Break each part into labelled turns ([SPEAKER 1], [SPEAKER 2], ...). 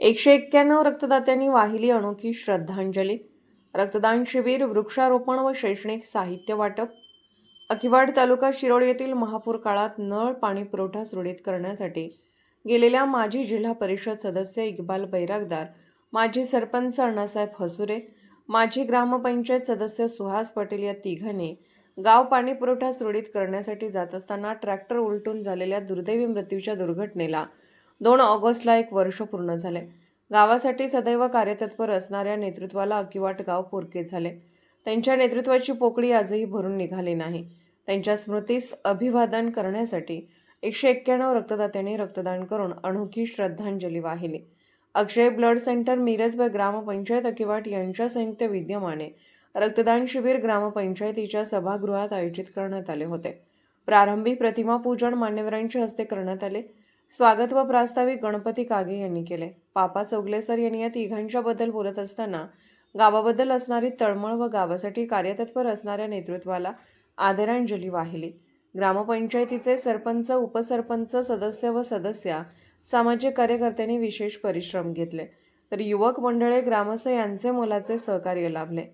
[SPEAKER 1] एकशे एक्क्याण्णव रक्तदात्यांनी वाहिली अनोखी श्रद्धांजली. रक्तदान शिबिर वृक्षारोपण व शैक्षणिक साहित्य वाटप. अकिवाड तालुका शिरोळ येथील महापूर काळात नळ पाणी पुरवठा सुरळीत करण्यासाठी गेलेल्या माजी जिल्हा परिषद सदस्य इक्बाल बैरागदार माजी सरपंच अण्णासाहेब हसुरे माजी ग्रामपंचायत सदस्य सुहास पटेल या तिघांनी गाव पाणी पुरवठा सुरळीत करण्यासाठी जात असताना ट्रॅक्टर उलटून झालेल्या दुर्दैवी मृत्यूच्या दुर्घटनेला दोन ऑगस्टला एक वर्ष पूर्ण झाले. गावासाठी सदैव कार्यतत्पर असणाऱ्या नेतृत्वाला अकिवाट गाव पोरके झाले. त्यांच्या नेतृत्वाची पोकळी आजही भरून निघाली नाही. त्यांच्या स्मृतीस अभिवादन करण्यासाठी एकशे एक्क्याण्णव रक्तदात्यांनी रक्तदान करून अनोखी श्रद्धांजली वाहिली. अक्षय ब्लड सेंटर मिरज व ग्रामपंचायत अकिवाट यांच्या संयुक्त विद्यमाने रक्तदान शिबिर ग्रामपंचायतीच्या सभागृहात आयोजित करण्यात आले होते. प्रारंभी प्रतिमा पूजन मान्यवरांच्या हस्ते करण्यात आले. स्वागत व प्रास्ताविक गणपती कागे यांनी केले. पापा चौगलेसर यांनी या तिघांच्याबद्दल बोलत असताना गावाबद्दल असणारी तळमळ व गावासाठी कार्यतत्पर असणाऱ्या नेतृत्वाला आदरांजली वाहिली. ग्रामपंचायतीचे सरपंच उपसरपंच सदस्य व सदस्या सामाजिक कार्यकर्त्यांनी विशेष परिश्रम घेतले. तर युवक मंडळे ग्रामस्थ यांचे मोलाचे सहकार्य लाभले.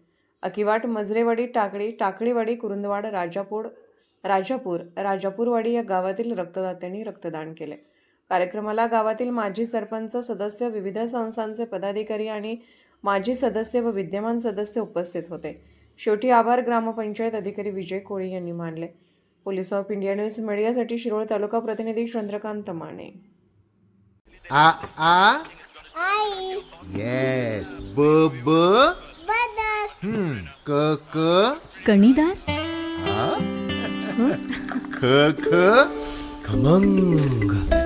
[SPEAKER 1] अकिवाट मजरेवाडी टाकळी टाकळीवाडी कुरुंदवाड राजापूर राजापूर राजापूरवाडी या गावातील रक्तदात्यांनी रक्तदान केले. कार्यक्रमाला गावातील माजी सरपंच सदस्य विविध संस्थांचे पदाधिकारी आणि माजी सदस्य व विद्यमान सदस्य उपस्थित होते. शेवटी आभार ग्रामपंचायत अधिकारी विजय कोळी यांनी मानले. पोलीस ऑफ इंडिया न्यूज मीडियासाठी शिरोळ तालुका प्रतिनिधी चंद्रकांत माने.
[SPEAKER 2] आ आ?
[SPEAKER 3] आई.
[SPEAKER 2] येस ब ब?
[SPEAKER 3] बदक.
[SPEAKER 2] हम्म. क क?
[SPEAKER 4] कणीदार?
[SPEAKER 2] आ? ख ख? खमंग.